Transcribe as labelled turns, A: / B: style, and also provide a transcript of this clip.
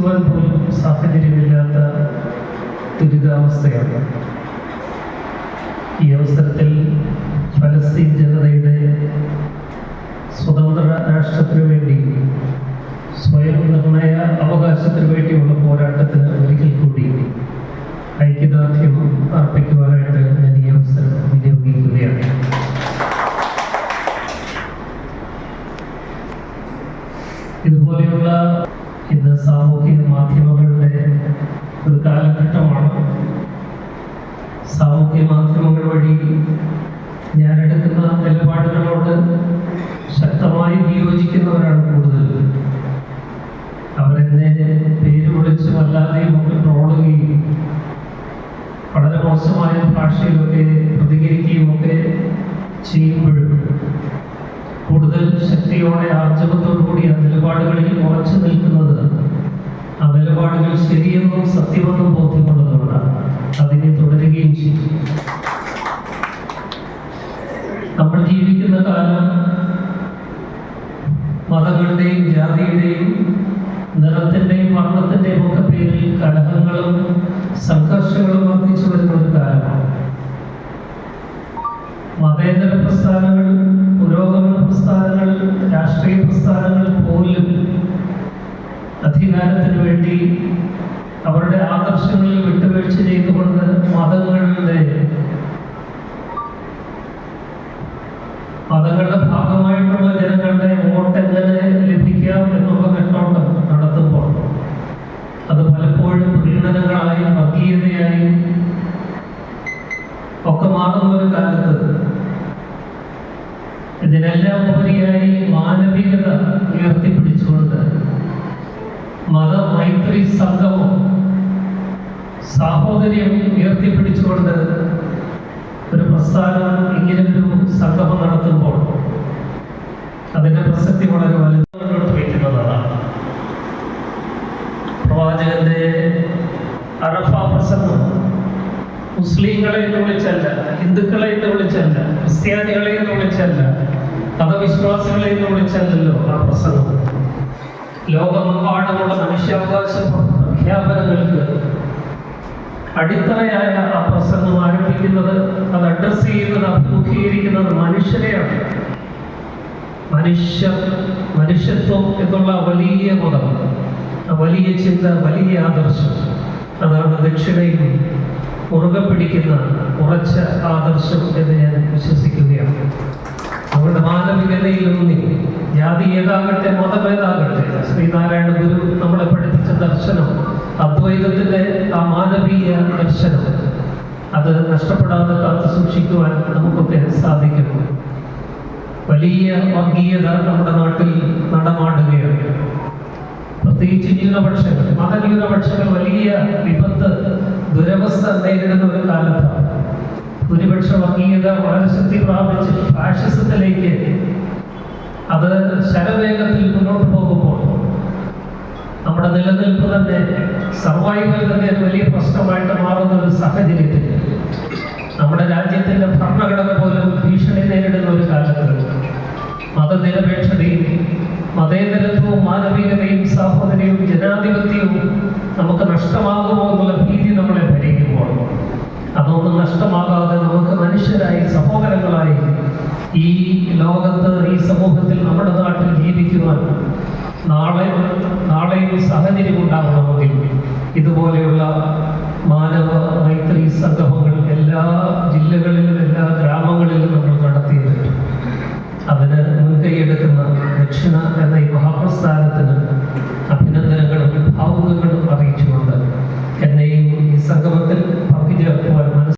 A: ചിന്തിക്കുവാൻ പോലും സാഹചര്യമില്ലാത്ത ദുരിതാവസ്ഥയാണ്. ഈ അവസരത്തിൽ ഫലസ്തീൻ ജനതയുടെ സ്വതന്ത്ര രാഷ്ട്രത്തിനു വേണ്ടി സ്വയം നിർണയ അവകാശത്തിനു വേണ്ടിയുള്ള പോരാട്ടത്തിന് ഒരിക്കൽ കൂടി ഐക്യദാർഢ്യം അർപ്പിക്കുവാനായിട്ട് ഞാൻ ഈ അവസരം വിനിയോഗിക്കുകയാണ്. ഇതുപോലെയുള്ള ഇന്ന് സാമൂഹിക മാധ്യമങ്ങളുടെ ഒരു കാലഘട്ടമാണ്. സാമൂഹ്യ മാധ്യമങ്ങൾ വഴി ഞാൻ എടുക്കുന്ന നിലപാടുകളോട് ശക്തമായി വിയോജിക്കുന്നവരാണ് കൂടുതൽ. അവരെന്നെ പേര് വിളിച്ച് വല്ലാതെയും ഒക്കെ ട്രോളുകയും വളരെ മോശമായ ഭാഷയിലൊക്കെ പ്രതികരിക്കുകയും ഒക്കെ ചെയ്യുമ്പോഴും കൂടുതൽ ശക്തിയോടെ ആർജവത്തോടു കൂടി ആ നിലപാടുകളിൽ ഉറച്ചു ആ നിലപാടുകൾ ശരിയെന്നും സത്യമെന്നും ബോധ്യമുള്ളതുകൊണ്ട് അതിനെ തുടരുകയും ചെയ്യും നമ്മൾ ജീവിക്കുന്ന കാലം മതങ്ങളുടെയും ജാതിയുടെയും നിറത്തിന്റെയും വർണത്തിന്റെയും ഒക്കെ പേരിൽ കലഹങ്ങളും സംഘർഷങ്ങളും വർദ്ധിച്ചു വരുന്ന ഒരു കാലമാണ്. മതേതര പ്രസ്ഥാനങ്ങൾ പുരോഗമന പ്രസ്ഥാനങ്ങൾ രാഷ്ട്രീയ പ്രസ്ഥാനങ്ങൾ പോലും അധികാരത്തിന് വേണ്ടി അവരുടെ ആദർശങ്ങളിൽ വിട്ടുവീഴ്ച ചെയ്തുകൊണ്ട് മതങ്ങളുടെ മതങ്ങളുടെ ഭാഗമായിട്ടുള്ള ജനങ്ങളുടെ വോട്ട് എങ്ങനെ ലഭിക്കാം എന്നുള്ള നെട്ടോട്ടം നടത്തുമ്പോൾ അത് പലപ്പോഴും പ്രീണനങ്ങളായി വർഗീയതയായി ഒക്കെ മാറുന്ന ഒരു കാലത്ത് ഇതിനെല്ലാം ഉപരിയായി മാനവികത ഉയർത്തിപ്പിടിച്ചുകൊണ്ട് മതമൈത്രി സംഘവും സാഹോദര്യം ഉയർത്തിപ്പിടിച്ചുകൊണ്ട് ഒരു പ്രസ്ഥാനം ഇങ്ങനെ ഒരു സംഗമം നടത്തുമ്പോൾ അതിന്റെ പ്രസക്തി വളരെ വലുതോട്ട് വയ്ക്കുന്നതാണ്. പ്രവാചകന്റെ അറഫ പ്രസംഗം. മുസ്ലിങ്ങളെ എന്ന് വിളിച്ചല്ല ഹിന്ദുക്കളെ എന്ന് വിളിച്ചല്ല ക്രിസ്ത്യാനികളെ എന്ന് വിളിച്ചല്ല മതവിശ്വാസികളെ എന്ന് വിളിച്ചല്ലല്ലോ ആ പ്രസംഗം. ലോകമെമ്പാടുമുള്ള മനുഷ്യാവകാശ പ്രഖ്യാപനങ്ങൾക്ക് അടിത്തറയായ ആ പ്രസംഗം ആരംഭിക്കുന്നത് അത് അഡ്രസ് ചെയ്യുന്നത് അഭിമുഖീകരിക്കുന്നത് മനുഷ്യരെയാണ്. മനുഷ്യ മനുഷ്യത്വം എന്നുള്ള വലിയ മതം ആ വലിയ ചിന്ത വലിയ ആദർശം. അതാണ് ദക്ഷിണയിൽ മുറുകെ പിടിക്കുന്ന ഉറച്ച ആദർശം എന്ന് ഞാൻ വിശ്വസിക്കുകയാണ് അവരുടെ മാനവികതയിലൂന്നി ജാതി ഏതാകട്ടെ മതമേതാകട്ടെ ശ്രീനാരായണ ഗുരു നമ്മളെ പഠിപ്പിച്ച ദർശനം അദ്വൈതത്തിന്റെ ആ മാനവീയ ദർശനം. അത് നഷ്ടപ്പെടാതെ കാത്തു സൂക്ഷിക്കുവാൻ നമുക്കൊക്കെ സാധിക്കുന്നു. വലിയ വർഗീയത നമ്മുടെ നാട്ടിൽ നടമാടുകയാണ്. പ്രത്യേകിച്ച് ന്യൂനപക്ഷങ്ങൾ മതന്യൂനപക്ഷങ്ങൾ വലിയ വിപത്ത് ദുരവസ്ഥ നേരിടുന്ന ഒരു കാലത്താണ്. ഭൂരിപക്ഷ വർഗീയത വളരെ ശക്തി പ്രാപിച്ച് ഫാഷിസത്തിലേക്ക് അത് ശരവേഗത്തിൽ മുന്നോട്ട് പോകുമ്പോൾ നമ്മുടെ നിലനിൽപ്പ് തന്നെ സർവൈവൽ തന്നെ ഒരു വലിയ പ്രശ്നമായിട്ട് മാറുന്ന ഒരു സാഹചര്യത്തിൽ നമ്മുടെ രാജ്യത്തിന്റെ ഭരണഘടന പോലും ഭീഷണി നേരിടുന്ന ഒരു കാലത്ത് മതനിരപേക്ഷതയും മതേതരത്വവും മാനവികതയും സാഹോദര്യവും ജനാധിപത്യവും നമുക്ക് നഷ്ടമാകുമോ എന്നുള്ള ഭീതി അതൊന്നും നഷ്ടമാകാതെ നമുക്ക് മനുഷ്യരായി സഹോദരങ്ങളായി ഈ ലോകത്ത് ഈ സമൂഹത്തിൽ നമ്മുടെ നാട്ടിൽ ജീവിക്കുവാൻ നാളെ നാളെയും സാഹചര്യം ഉണ്ടാകണമെങ്കിൽ ഇതുപോലെയുള്ള മാനവ മൈത്രി സംഗമങ്ങൾ എല്ലാ ജില്ലകളിലും എല്ലാ ഗ്രാമങ്ങളിലും നമ്മൾ നടത്തിയിട്ടുണ്ട്. അതിന് മുൻകൈയെടുക്കുന്ന ദക്ഷിണ എന്ന ഈ മഹാപ്രസ്ഥാനത്തിന്